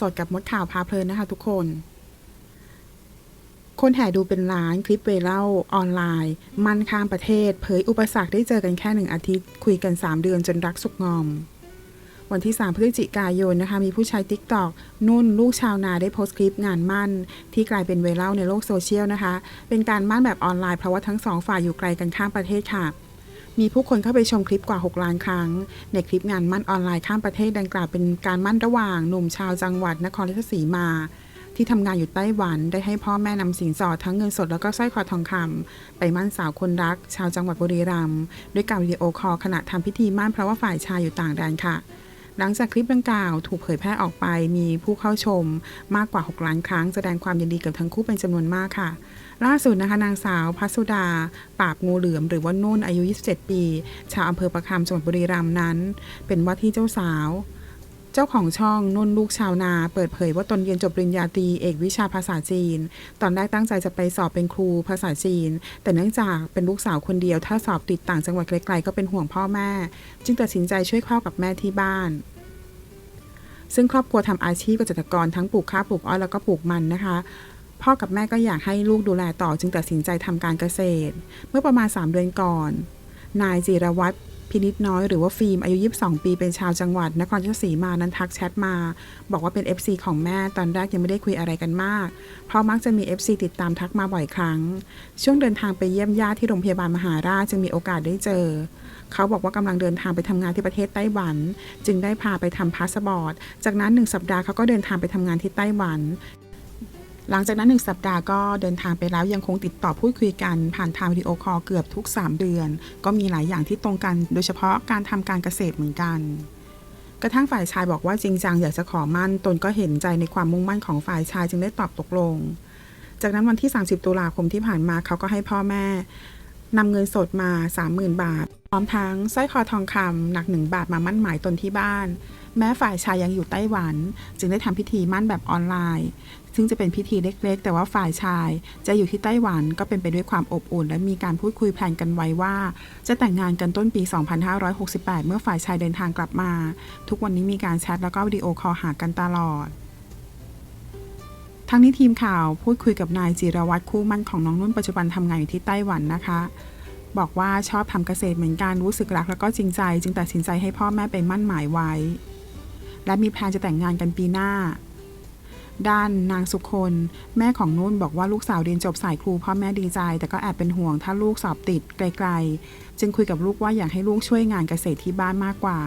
สดๆ กับมดข่าวพาเพลินนะคะทุกคน คนแห่ดูเป็นล้านคลิปเวเล่าออนไลน์ มันข้ามประเทศ เผยอุปสรรคได้เจอกันแค่หนึ่งอาทิตย์ คุยกัน 3 เดือนจนรักสุกงอม วันที่ 3 พฤศจิกายนนะคะ มีผู้ใช้ t ิ k t o k นุ่นลูกชาวนาได้โพสต์คลิปงานมั่น ที่กลายเป็นเวเล่าในโลกโซเชียลนะคะ เป็นการมั่นแบบออนไลน์เพราะว่าทั้งสองฝ่ายอยู่ไกลกันข้ามประเทศค่ะ มีผู้คนเข้าไปชมคลิปกว่า 6 ล้านครั้ง ในคลิปงานมั่นออนไลน์ข้ามประเทศดังกล่าวเป็นการมั่นระหว่างหนุ่มชาวจังหวัดนครราชสีมาที่ทำงานอยู่ไต้หวันได้ให้พ่อแม่นำสินสอดทั้งเงินสดแล้วก็สร้อยคอทองคำไปมั่นสาวคนรัก ชาวจังหวัดบุรีรัมย์ด้วยการวิดีโอคอลขณะทำพิธีมั่นเพราะว่าฝ่ายชายอยู่ต่างแดนค่ะ หลังจากคลิปดังกล่าวถูกเผยแพร่ออกไปมีผู้เข้าชมมากกว่า 6 ล้านครั้ง แสดงความยินดีกับทั้งคู่เป็นจำนวนมากค่ะ ล่าสุดนะคะนางสาวพัสุดา ปราบงูเหลือม หรือว่านุ่นอายุ 27 ปี ชาวอำเภอประคำจังหวัดบุรีรัมย์นั้น เป็นว่าที่เจ้าสาว เจ้าของช่องนุ่นลูกชาวนา เปิดเผยว่าตนเรียนจบปริญญาตรีเอกวิชาภาษาจีน ตอนแรกตั้งใจจะไปสอบเป็นครูภาษาจีน แต่เนื่องจากเป็นลูกสาวคนเดียว ถ้าสอบติดต่างจังหวัดไกลๆก็เป็นห่วงพ่อแม่ จึงตัดสินใจช่วยพ่อกับแม่ที่บ้านซึ่งครอบครัวทำอาชีพเกษตรกรทั้งปลูกข้าวปลูกอ้อยแล้วก็ปลูกมันนะคะ พ่อกับแม่ก็อยากให้ลูกดูแลต่อจึงตัดสินใจทำการเกษตร เมื่อประมาณ 3 เดือนก่อน นายจิรวัตรพินิษน้อยหรือว่าฟิล์มอายุ 22 ปีเป็นชาวจังหวัด นครราชสีมานั้นทักแชทมา บอกว่าเป็น FC ของแม่ตอนแรกยังไม่ได้คุยอะไรกันมาก เพราะมักจะมี FC ติดตามทักมาบ่อยครั้ง ช่วงเดินทางไปเยี่ยมญาติที่โรงพยาบาลมหาราชจึงมีโอกาสได้เจอ เขาบอกว่ากำลังเดินทางไปทำงานที่ประเทศไต้หวัน จึงได้พาไปทำพาสปอร์ตจากนั้นหนึ่งสัปดาห์เขาก็เดินทางไปทำงานที่ไต้หวัน หลังจากนั้นหนึ่งสัปดาห์ก็เดินทางไปแล้วยังคงติดต่อพูดคุยกัน ผ่านทางวิดีโอคอลเกือบทุก 3 เดือน ก็มีหลายอย่างที่ตรงกัน โดยเฉพาะการทำการเกษตรเหมือนกัน กระทั่งฝ่ายชายบอกว่าจริงจังอยากจะขอมั่นตนก็เห็นใจในความมุ่งมั่นของฝ่ายชายจึงได้ตอบตกลง จากนั้นวันที่ 30 ตุลาคมที่ผ่านมาเขาก็ให้พ่อแม่นำเงินสดมา 30,000 บาท พร้อมทั้งสร้อยคอทองคำหนักหนึ่งบาทมามั่นหมายตนที่บ้าน แม้ฝ่ายชายยังอยู่ไต้หวัน จึงได้ทำพิธีมั่นแบบออนไลน์ ซึ่งจะเป็นพิธีเล็กๆ แต่ว่าฝ่ายชายจะอยู่ที่ไต้หวันก็เป็นไปด้วยความอบอุ่น และมีการพูดคุยแผนกันไว้ว่า จะแต่งงานกันต้นปี 2568 เมื่อฝ่ายชายเดินทางกลับมา ทุกวันนี้มีการแชทแล้วก็วิดีโอคอลหากันตลอดทั้งนี้ทีมข่าวพูดคุยกับนายจิรวัตรคู่มั่นของน้องนุ่นปัจจุบันทำงานอยู่ที่ไต้หวันนะคะ บอกว่าชอบทำเกษตรเหมือนกันรู้สึกรักแล้วก็จริงใจ จึงตัดสินใจให้พ่อแม่ไปมั่นหมายไว้ และมีแพลนจะแต่งงานกันปีหน้า ด้านนางสุคนแม่ของนุ่นบอกว่าลูกสาวเรียนจบสายครูพ่อแม่ดีใจ แต่ก็แอบเป็นห่วงถ้าลูกสอบติดไกลๆ จึงคุยกับลูกว่าอยากให้ลูกช่วยงานเกษตรที่บ้านมากกว่า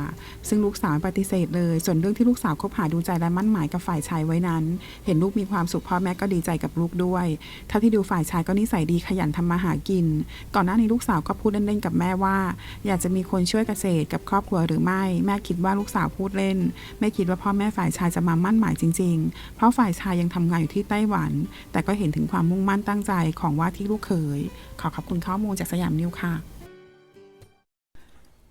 ซึ่งลูกสาวปฏิเสธเลย ส่วนเรื่องที่ลูกสาวคบหาดูใจและมั่นหมายกับฝ่ายชายไว้นั้น เห็นลูกมีความสุขพ่อแม่ก็ดีใจกับลูกด้วยเท่าที่ดูฝ่ายชายก็นิสัยดีขยันทำมาหากิน ก่อนหน้านี้ลูกสาวก็พูดเล่นๆกับแม่ว่า อยากจะมีคนช่วยเกษตรกับครอบครัวหรือไม่ แม่คิดว่าลูกสาวพูดเล่น ไม่คิดว่าพ่อแม่ฝ่ายชายจะมามั่นหมายจริง ๆ เพราะฝ่ายชายยังทำงานอยู่ที่ไต้หวัน แต่ก็เห็นถึงความมุ่งมั่นตั้งใจของว่าที่ลูกเขย ขอขอบคุณข้อมูลจากสยามนิวค่ะ